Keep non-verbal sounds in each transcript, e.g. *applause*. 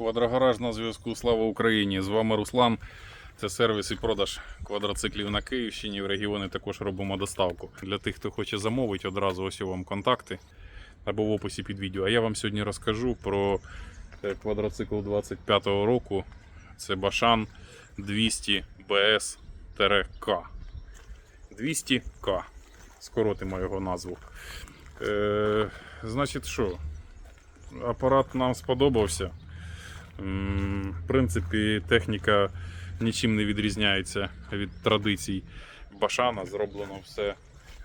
Квадрогараж на зв'язку. Слава Україні! З вами Руслан. Це сервіс і продаж квадроциклів на Київщині. В регіони також робимо доставку. Для тих, хто хоче замовити, одразу ось вам контакти або в описі під відео. А я вам сьогодні розкажу про е, квадроцикл 25-го року. Це Башан 200 BS-K. 200К. Скоротимо його назву. Е, значить, що? Апарат нам сподобався. В принципі, техніка нічим не відрізняється від традицій Башана. Зроблено все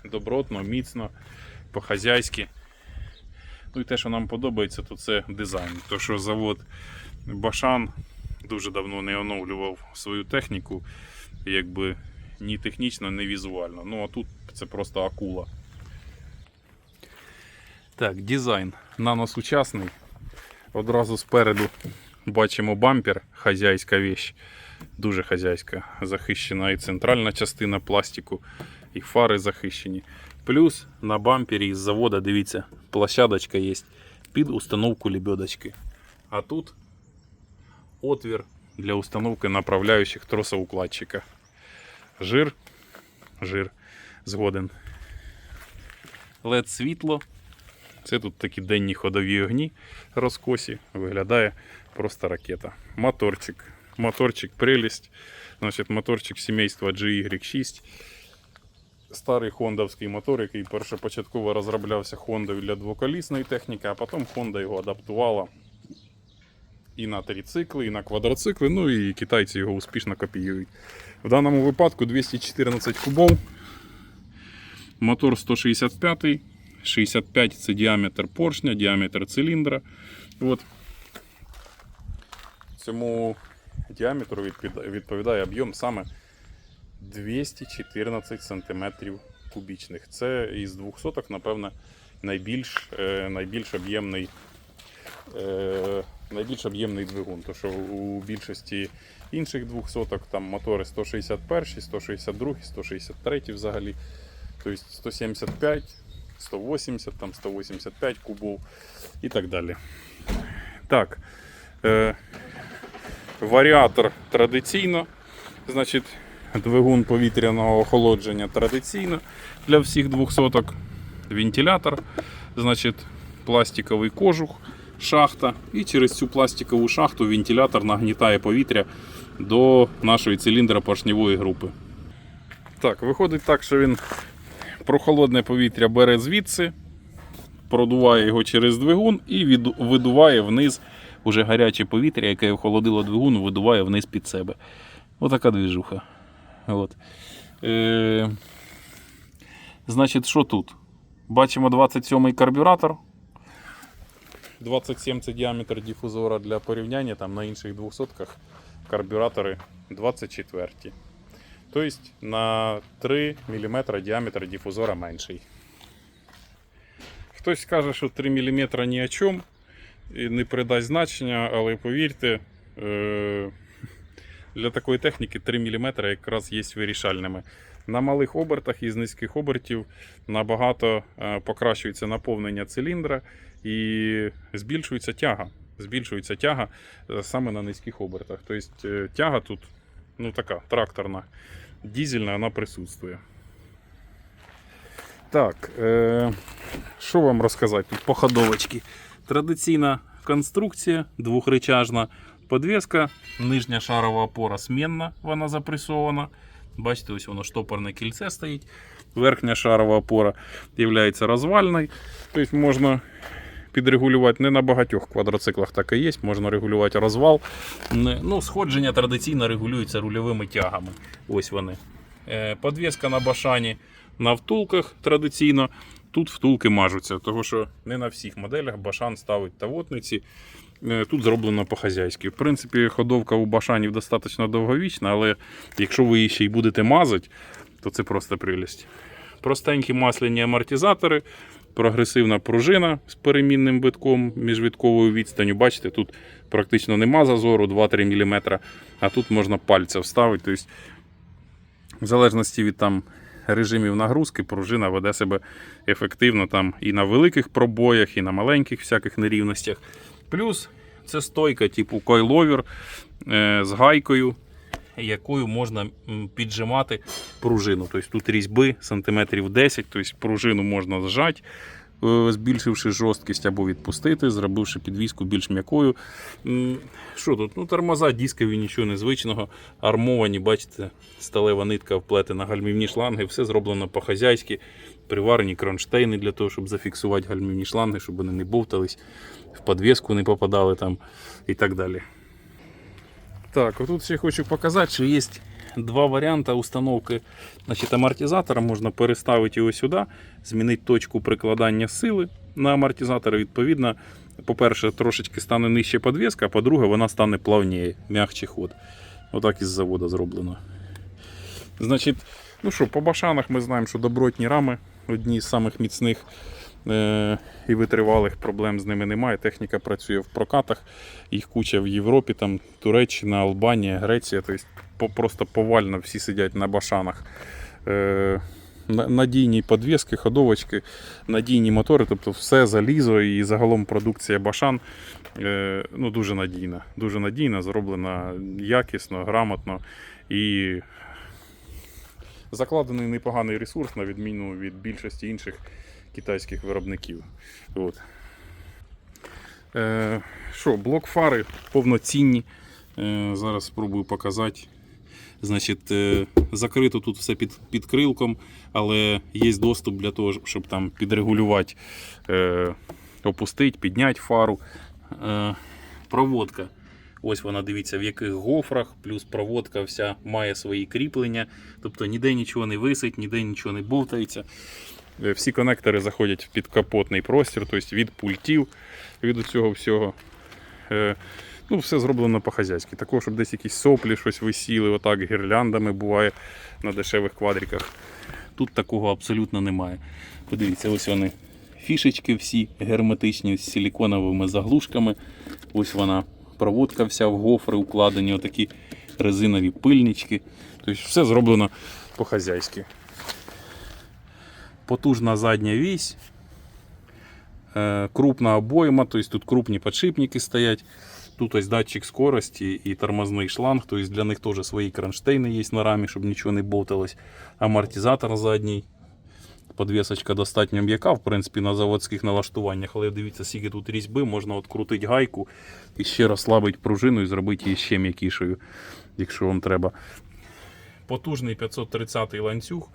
добротно, міцно, по-хазяйськи. Ну і те, що нам подобається, то це дизайн. То, що завод Башан дуже давно не оновлював свою техніку, якби ні технічно, ні візуально. Ну а тут це просто акула. Так, дизайн наносучасний. Одразу спереду бачимо бампер, хазяйська вещь. Дуже хазяйська. Захищена і центральна частина пластику, і фари захищені. Плюс на бампері із завода, дивіться, площадочка є під установку лебедочки. А тут отвір для установки направляючих тросоукладчика. Жир, жир, згоден. LED світло. Це тут такі денні ходові огні розкосі. Виглядає просто ракета. Моторчик. Моторчик прелість. Значить, моторчик сімейства GY6. Старий хондовський мотор, який першопочатково розроблявся Хондою для двоколісної техніки, а потім Honda його адаптувала і на трицикли, і на квадроцикли. Ну і китайці його успішно копіюють. В даному випадку 214 кубов. Мотор 165 65 це діаметр поршня, діаметр циліндра. От. Цьому діаметру відповідає об'єм саме 214 см кубічних. Це із 200 напевно, найбільш, е, найбільш об'ємний. Е, найбільш об'ємний двигун, тому що у більшості інших 200 там мотори 161, 162, 163 взагалі. Тобто 175, 180, там 185 кубов і так далі. Так. Е, варіатор традиційно. Значить, двигун повітряного охолодження традиційно для всіх 200 Вентилятор, значить, пластиковий кожух, шахта. І через цю пластикову шахту вентилятор нагнітає повітря до нашої циліндра групи. Так, виходить так, що він прохолодне повітря бере звідси, продуває його через двигун і від- видуває вниз уже гаряче повітря, яке охолодило двигун, видуває вниз під себе. Отака двіжуха. От. Е, значить, що тут? Бачимо 27-й карбюратор. 27 це діаметр дифузора для порівняння, там на інших 200 карбюратори 24. Тобто на 3 мм діаметр дифузора менший. Хтось скаже, що 3 мм ні о чому і не придасть значення, але повірте, е, для такої техніки 3 мм якраз є вирішальними. На малих обертах із низьких обертів набагато е, покращується наповнення циліндра і збільшується тяга. Збільшується тяга е, саме на низьких обертах. Тобто тяга тут ну, така тракторна, дізельна, вона присутствує. Так, е, що вам розказати тут по ходовочці? Традиційна конструкція двохричажна подвеска, нижня шарова опора змінна, вона запресована. Бачите, ось воно штопорне кільце стоїть. Верхня шарова опора є розвальною. Тобто можна підрегулювати не на багатьох квадроциклах так і є, можна регулювати розвал. Ну, сходження традиційно регулюється рульовими тягами. Ось вони. Е, Подвеска на башані на втулках традиційно. Тут втулки мажуться, тому що не на всіх моделях башан ставить тавотниці. Е, Тут зроблено по-хазяйськи. В принципі, ходовка у башанів достатньо довговічна, але якщо ви її ще й будете мазати, то це просто прелість. Простенькі масляні амортизатори, прогресивна пружина з перемінним витком, міжвідковою відстанню. Бачите, тут практично нема зазору 2-3 мм, а тут можна пальця вставити. Тобто, в залежності від там, режимів нагрузки, пружина веде себе ефективно там і на великих пробоях, і на маленьких всяких нерівностях. Плюс Це стойка типу койловер з гайкою, якою можна піджимати пружину. Тобто тут різьби сантиметрів 10, тобто пружину можна зжати, е, збільшивши жорсткість або відпустити, зробивши підвіску більш м'якою. Що тут? Ну, тормоза, дискові, нічого незвичного. Армовані, бачите, сталева нитка вплетена, гальмівні шланги, все зроблено по-хазяйськи. Приварені кронштейни для того, щоб зафіксувати гальмівні шланги, щоб вони не бовтались, в підвіску не попадали там і так далі. Так, отут ще хочу показати, що є два варіанти установки значить, амортизатора. Можна переставити його сюди, змінити точку прикладання сили на амортизатор. Відповідно, по-перше, трошечки стане нижче підвіска, а по-друге, вона стане плавніше, м'якший ход. Отак із заводу зроблено. Значить, ну що, по башанах ми знаємо, що добротні рами одні з самих міцних і витривалих проблем з ними немає. Техніка працює в прокатах, їх куча в Європі, там Туреччина, Албанія, Греція. Тобто просто повально всі сидять на башанах. Е- Надійні подвіски, ходовочки, надійні мотори, тобто все залізо і загалом продукція башан е, ну, дуже надійна. Дуже надійна, зроблена якісно, грамотно і закладений непоганий ресурс, на відміну від більшості інших китайських виробників. От. Е, що, блок фари повноцінні. Е, зараз спробую показати. Значить, е, закрито тут все під, під крилком, але є доступ для того, щоб там підрегулювати, е, опустити, підняти фару. Е, проводка. Ось вона дивіться, в яких гофрах, плюс проводка вся має свої кріплення. Тобто ніде нічого не висить, ніде нічого не бовтається. Е, Всі конектори заходять в підкапотний простір, тобто від пультів, від цього всього. Е, Ну, все зроблено по-хазяйськи. Також, щоб десь якісь соплі щось висіли, отак гірляндами буває на дешевих квадриках. Тут такого абсолютно немає. Подивіться, ось вони фішечки всі герметичні з силіконовими заглушками. Ось вона проводка вся в гофри укладені, отакі резинові пильнички. Тобто все зроблено по-хазяйськи. Потужна задня вісь, е, крупна обойма, тобто тут крупні підшипники стоять. Тут ось датчик скорості і тормозний шланг, тобто для них теж свої кронштейни є на рамі, щоб нічого не болталось. Амортизатор задній. Подвісочка достатньо м'яка, в принципі, на заводських налаштуваннях, але дивіться, скільки тут різьби, можна відкрутити гайку і ще розслабити пружину і зробити її ще м'якішою, якщо вам треба. Потужний 530 ланцюг.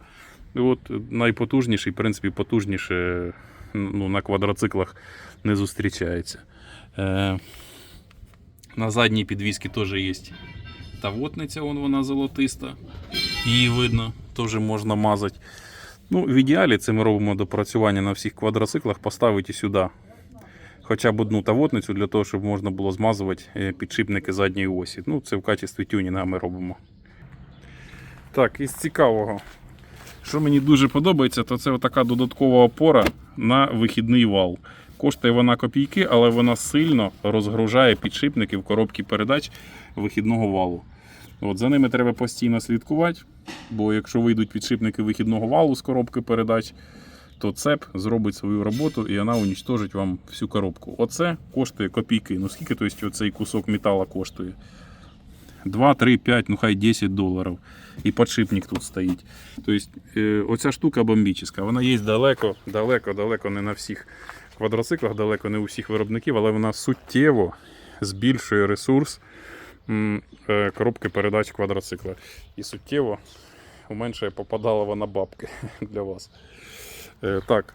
От найпотужніший, в принципі, потужніше ну, на квадроциклах не зустрічається. Е, на задній підвісці теж є тавотниця, вон вона золотиста. Її видно, теж можна мазати. Ну, в ідеалі це ми робимо допрацювання на всіх квадроциклах, поставити сюди хоча б одну тавотницю для того, щоб можна було змазувати е, підшипники задньої осі. Ну, це в качестві тюнінга ми робимо. Так, із цікавого. Що мені дуже подобається, то це така додаткова опора на вихідний вал. Коштує вона копійки, але вона сильно розгружає підшипники в коробці передач вихідного валу. От, за ними треба постійно слідкувати, бо якщо вийдуть підшипники вихідного валу з коробки передач, то цеп зробить свою роботу і вона унічтожить вам всю коробку. Оце коштує копійки. Ну скільки то есть, оцей кусок металу коштує? 2, 3, 5, ну хай 10 доларів. І підшипник тут стоїть. Тобто, е, оця штука бомбічна. Вона є далеко, далеко, далеко не на всіх квадроциклах, далеко не у всіх виробників, але вона суттєво збільшує ресурс е, коробки передач квадроцикла. І суттєво уменшує попадала вона бабки *laughs* для вас. Е, Так.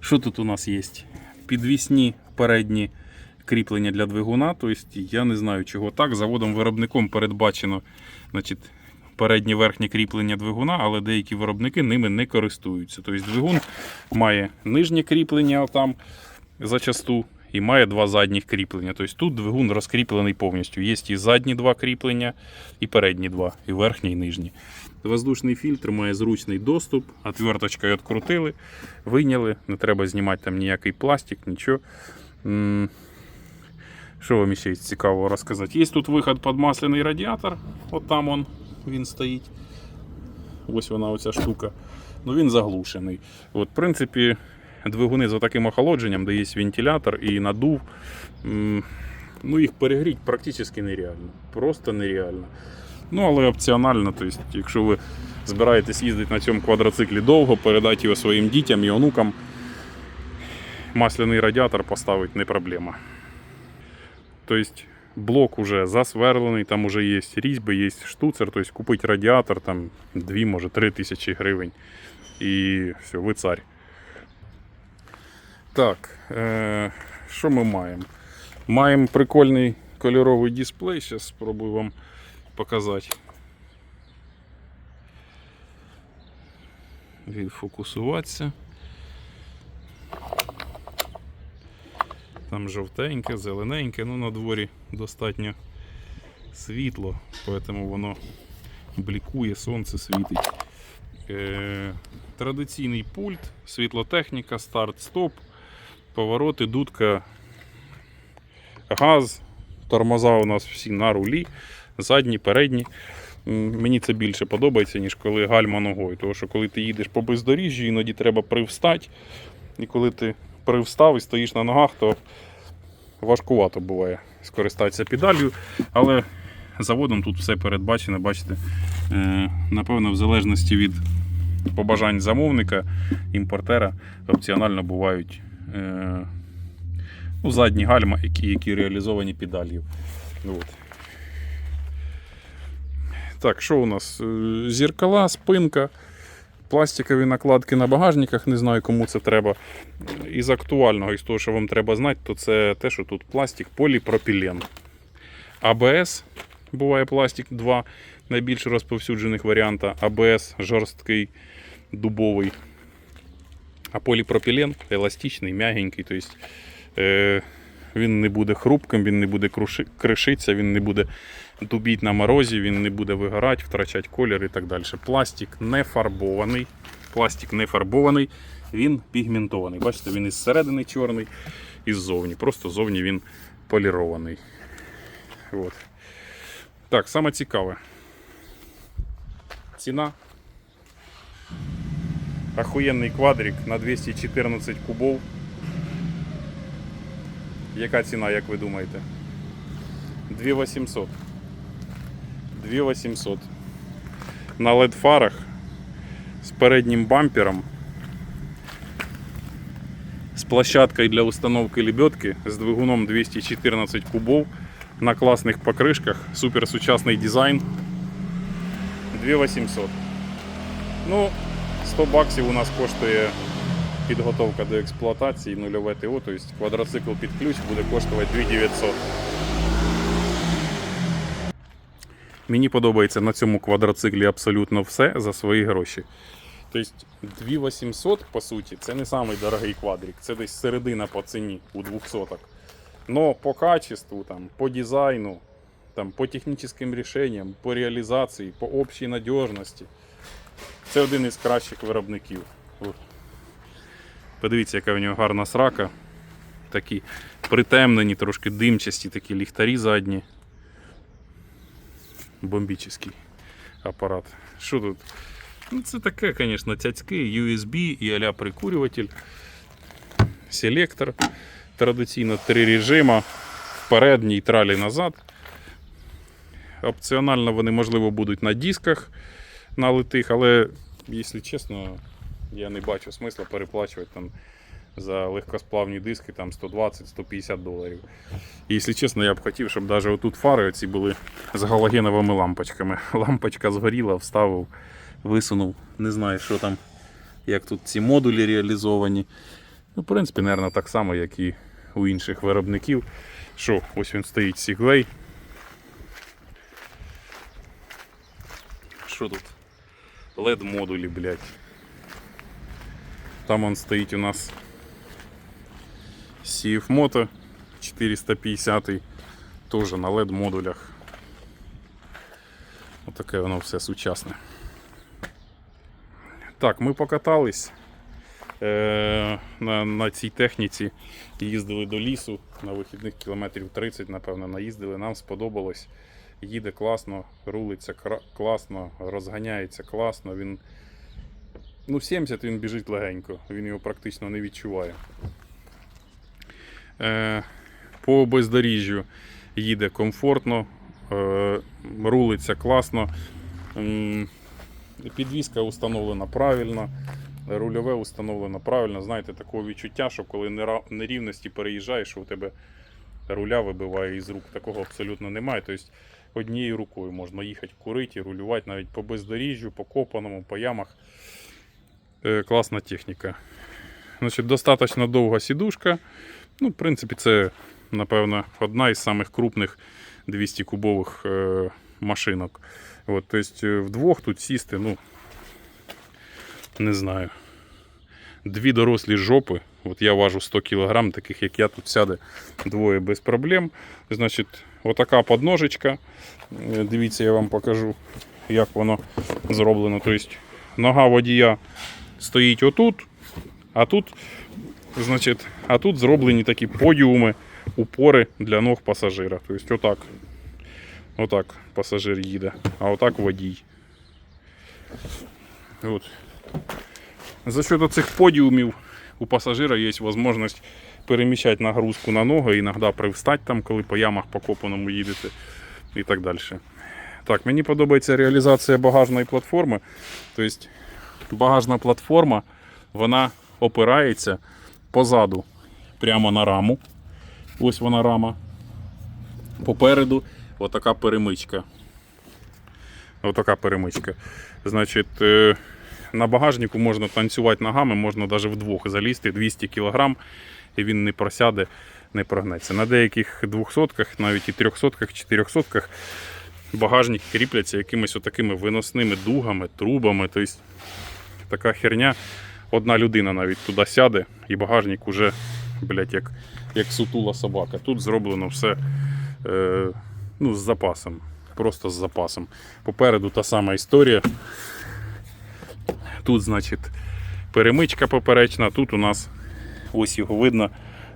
Що тут у нас є? Підвісні передні кріплення для двигуна. Тобто я не знаю, чого так. Заводом-виробником передбачено переднє верхнє кріплення двигуна, але деякі виробники ними не користуються. Тобто двигун має нижнє кріплення отам зачасту. І має два задніх кріплення. Тобто тут двигун розкріплений повністю. Є і задні два кріплення, і передні два, і верхнє, і нижнє. Воздушний фільтр має зручний доступ, отверточкою відкрутили, вийняли, не треба знімати там ніякий пластик, нічого. Що вам ще є цікавого розказати? Є тут виход під масляний радіатор, от там он, він стоїть. Ось вона оця штука. Ну він заглушений. От, в принципі, двигуни з отаким охолодженням, де є вентилятор і надув. Ну, їх перегріти практично нереально. Просто нереально. Ну, але опціонально, тобто, якщо ви збираєтесь їздити на цьому квадроциклі довго, передати його своїм дітям і онукам, масляний радіатор поставити не проблема. Тобто блок уже засверлений, там уже є різьби, є штуцер, тобто купити радіатор там 2, може 3 тисячі гривень. І все, ви цар. Так, що ми маємо? Маємо прикольний кольоровий дисплей, зараз спробую вам показати. Відфокусуватися. Там жовтеньке, зелененьке, ну на дворі достатньо світло, тому воно блікує, сонце світить. Е, традиційний пульт, світлотехніка, старт-стоп, повороти, дудка, газ, тормоза у нас всі на рулі, задні, передні. Мені це більше подобається, ніж коли гальма ногою. Тому що коли ти їдеш по бездоріжжю, іноді треба привстати. І коли ти привстав і стоїш на ногах, то важкувато буває скористатися педалью. Але заводом тут все передбачено, бачите. Е, Напевно, в залежності від побажань замовника, імпортера, опціонально бувають е, ну, задні гальма, які, які реалізовані педалью. От. Так, що у нас? Е, Зіркала, спинка, пластикові накладки на багажниках, не знаю, кому це треба. Із актуального, із того, що вам треба знати, то це те, що тут пластик, поліпропілен. АБС буває пластик 2 найбільш розповсюджених варіанта. АБС жорсткий, дубовий. А поліпропілен еластичний, м'ягенький. Тобто, е, він не буде хрупким, він не буде кришитися, він не буде дубіть на морозі, він не буде вигорати, втрачати колір і так далі. Пластик не фарбований. Пластик не фарбований, він пігментований. Бачите, він із середини чорний, і ззовні. Просто ззовні він полірований. От. Так, саме цікаве. Ціна. Охуєнний квадрик на 214 кубов. Яка ціна, як ви думаєте? 2800. 2800. На LED фарах з переднім бампером. З площадкою для установки лебедки з двигуном 214 кубов на класних покришках. Супер сучасний дизайн. 2800. Ну, 100 баксів у нас коштує підготовка до експлуатації, нульове ТО, тобто квадроцикл під ключ буде коштувати 2900. Мені подобається на цьому квадроциклі абсолютно все за свої гроші. Тобто 2800, по суті, це не самий дорогий квадрик, це десь середина по ціні у 200 Но по качеству, там, по дизайну, там, по технічним рішенням, по реалізації, по общій надіжності. Це один із кращих виробників. Подивіться, яка в нього гарна срака. Такі притемнені, трошки димчасті такі ліхтарі задні. Бомбічний апарат. Що тут? Ну, це таке, звісно, цяцьки, USB і а-ля прикурюватель. Селектор. Традиційно три режима. Вперед, нейтралі назад. Опціонально вони, можливо, будуть на дисках на литих, але, якщо чесно, я не бачу смисла переплачувати там за легкосплавні диски там 120-150 доларів. І, якщо чесно, я б хотів, щоб навіть отут фари оці були з галогеновими лампочками. *laughs* Лампочка згоріла, вставив, висунув. Не знаю, що там, як тут ці модулі реалізовані. Ну, в принципі, мабуть, так само, як і у інших виробників. Що, ось він стоїть Segway. Що тут? LED модулі, блядь. Там он стоїть у нас CF Moto 450 теж на LED модулях. Отаке воно все сучасне. Так, ми покатались е, на, на цій техніці, їздили до лісу на вихідних кілометрів 30, напевно, наїздили. Нам сподобалось. Їде класно, рулиться класно, розганяється класно. Він Ну, 70 він біжить легенько, він його практично не відчуває. Е, по бездоріжжю їде комфортно, е, рулиться класно. Підвізка установлена правильно, рульове установлено правильно. Знаєте, такого відчуття, що коли нерівності переїжджаєш, у тебе руля вибиває із рук. Такого абсолютно немає. Тобто однією рукою можна їхати курити, рулювати навіть по бездоріжжю, по копаному, по ямах. Е, класна техніка. Значить, достатньо довга сідушка. Ну, в принципі, це, напевно, одна із самих крупних 200 кубових е, машинок. От, тобто, е, вдвох тут сісти, ну, не знаю. Дві дорослі жопи. От я важу 100 кг, таких як я тут сяде двоє без проблем. Значить, отака подножечка. Е, Дивіться, я вам покажу, як воно зроблено. Тобто, нога водія стоїть отут, а тут, значить, а тут зроблені такі подіуми, упори для ног пасажира. Тобто, отак. Отак пасажир їде, а отак водій. От. За счет цих подіумів у пасажира є можливість переміщати нагрузку на ноги, іноді привстати там, коли по ямах по копаному їдете і так далі. Так, мені подобається реалізація багажної платформи. Тобто багажна платформа вона опирається позаду прямо на раму. Ось вона рама. Попереду отака перемичка. Отака перемичка. Значить, е, на багажнику можна танцювати ногами, можна навіть вдвох залізти 200 кг, і він не просяде, не прогнеться. На деяких 200-ках, навіть і 300-ках, 400-ках багажники кріпляться якимись отакими виносними дугами, трубами. Тобто така херня. Одна людина навіть туди сяде, і багажник уже, блядь, як, як сутула собака. Тут зроблено все е, ну, з запасом. Просто з запасом. Попереду та сама історія. Тут, значить, перемичка поперечна, тут у нас ось його видно.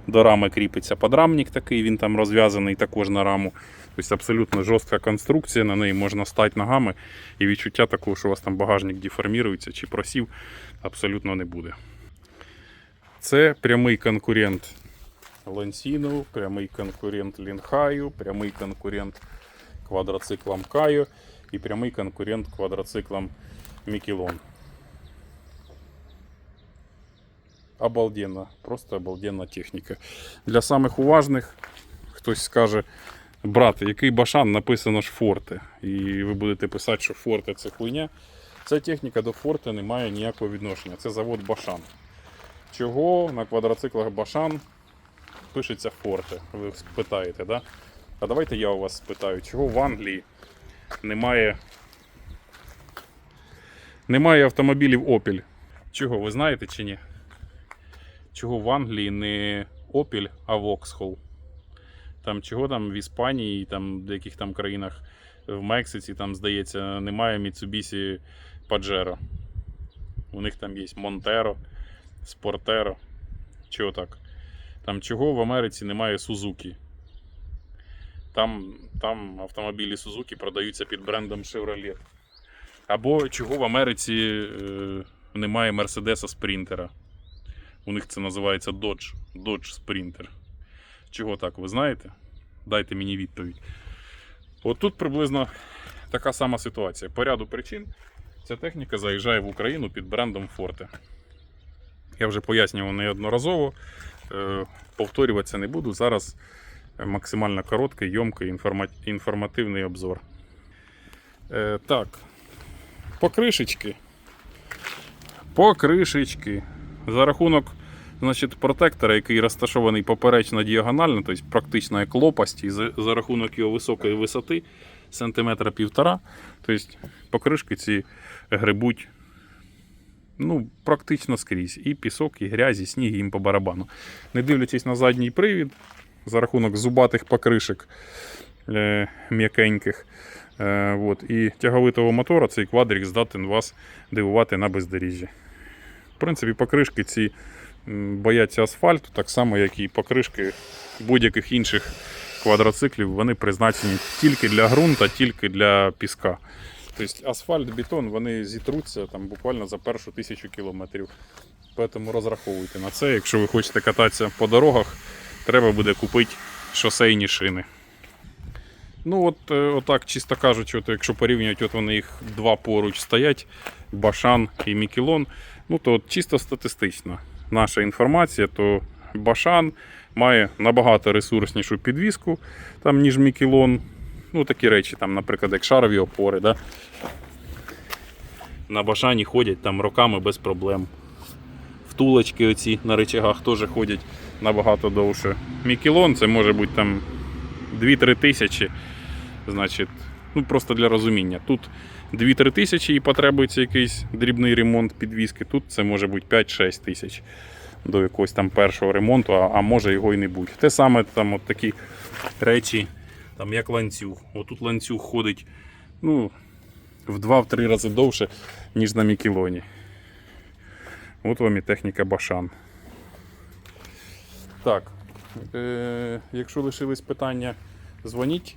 До рами кріпиться подрамник такий, він там розв'язаний також на раму. Тобто абсолютно жорстка конструкція, на неї можна стати ногами, і відчуття такого, що у вас там багажник деформірується чи просів, абсолютно не буде. Це прямий конкурент Лансіну, прямий конкурент Лінхаю, прямий конкурент квадроциклам Кайо і прямий конкурент квадроциклам Мікелон. Обалденна, просто обалденна техніка. Для самих уважних хтось скаже, брат, який башан написано ж Форте. І ви будете писати, що Форте це хуйня. Ця техніка до Форте не має ніякого відношення. Це завод Башан. Чого на квадроциклах Башан пишеться Форте? Ви спитаєте, да? А давайте я у вас спитаю, чого в Англії немає, немає автомобілів Opel? Чого, ви знаєте чи ні? Чого в Англії не Opel, а Vauxhall? Там чого там в Іспанії, там в деяких там країнах в Мексиці, там, здається, немає Mitsubishi Pajero. У них там є Montero, Sportero. Чого так? Там чого в Америці немає Suzuki? Там, там автомобілі Suzuki продаються під брендом Chevrolet. Або чого в Америці е, немає Мерседеса Спринтера. У них це називається Dodge. Dodge Sprinter. Чого так, ви знаєте? Дайте мені відповідь. От тут приблизно така сама ситуація. По ряду причин ця техніка заїжджає в Україну під брендом Forte. Я вже пояснював неодноразово. Е, Повторюватися не буду. Зараз максимально короткий, йомкий інформа- інформативний обзор. Е, Так, покришечки. Покришечки. За рахунок значить, протектора, який розташований поперечно діагонально, тобто практично як лопасті, за, за рахунок його високої висоти, сантиметра півтора, тобто покришки ці грибуть ну, практично скрізь. І пісок, і грязь, і сніг їм по барабану. Не дивлячись на задній привід, за рахунок зубатих покришок е, м'якеньких. Е, от, і тяговитого мотора цей квадрик здатен вас дивувати на бездоріжжі. В принципі, покришки ці бояться асфальту, так само, як і покришки будь-яких інших квадроциклів. Вони призначені тільки для ґрунта, тільки для піска. Тобто асфальт, бетон, вони зітруться там буквально за першу тисячу кілометрів. Тому розраховуйте на це. Якщо ви хочете кататися по дорогах, треба буде купити шосейні шини. Ну от, е, отак, чисто кажучи, от, якщо порівнювати, от вони їх два поруч стоять, Башан і Мікелон, ну то от, чисто статистично наша інформація, то Башан має набагато ресурснішу підвіску, там, ніж Мікелон. Ну, такі речі, там, наприклад, як шарові опори. Да? На Башані ходять там роками без проблем. Втулочки оці на речагах теж ходять набагато довше. Мікелон це може бути там 2-3 тисячі. Значить, ну просто для розуміння. Тут 2-3 тисячі і потребується якийсь дрібний ремонт підвіски. Тут це може бути 5-6 тисяч до якогось там першого ремонту, а, а може його і не бути. Те саме там от такі речі, там як ланцюг. Отут ланцюг ходить ну, в 2-3 рази довше, ніж на Мікелоні. От вам і техніка Башан. Так, е, якщо лишились питання, дзвоніть.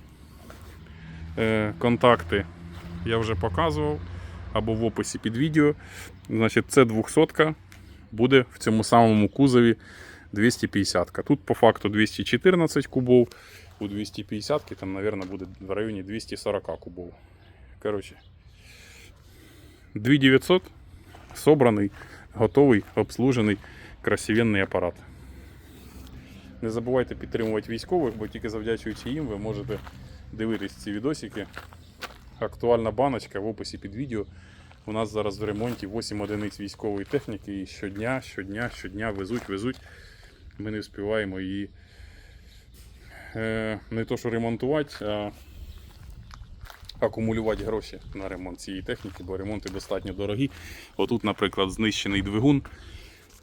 Е, контакти я вже показував або в описі під відео. Значить, це 200 буде в цьому самому кузові 250. Тут по факту 214 кубов, у 250 там, мабуть, буде в районі 240 кубов. Коротше, 2900 собраний, готовий, обслужений, красивенний апарат. Не забувайте підтримувати військових, бо тільки завдячуючи їм ви можете дивитись ці відосики. Актуальна баночка в описі під відео. У нас зараз в ремонті 8 одиниць військової техніки і щодня, щодня, щодня везуть, везуть. Ми не встигаємо її не то що ремонтувати, а акумулювати гроші на ремонт цієї техніки, бо ремонти достатньо дорогі. Отут, наприклад, знищений двигун.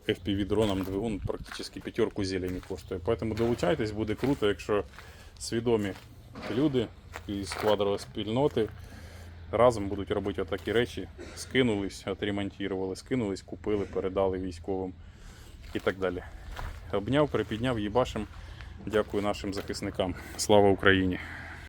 FPV-дроном двигун практично п'ятерку зелені коштує. Тому долучайтесь, буде круто, якщо свідомі люди із квадроспільноти разом будуть робити отакі речі. Скинулись, отремонтували, скинулись, купили, передали військовим і так далі. Обняв, припідняв, їбашим. Дякую нашим захисникам. Слава Україні!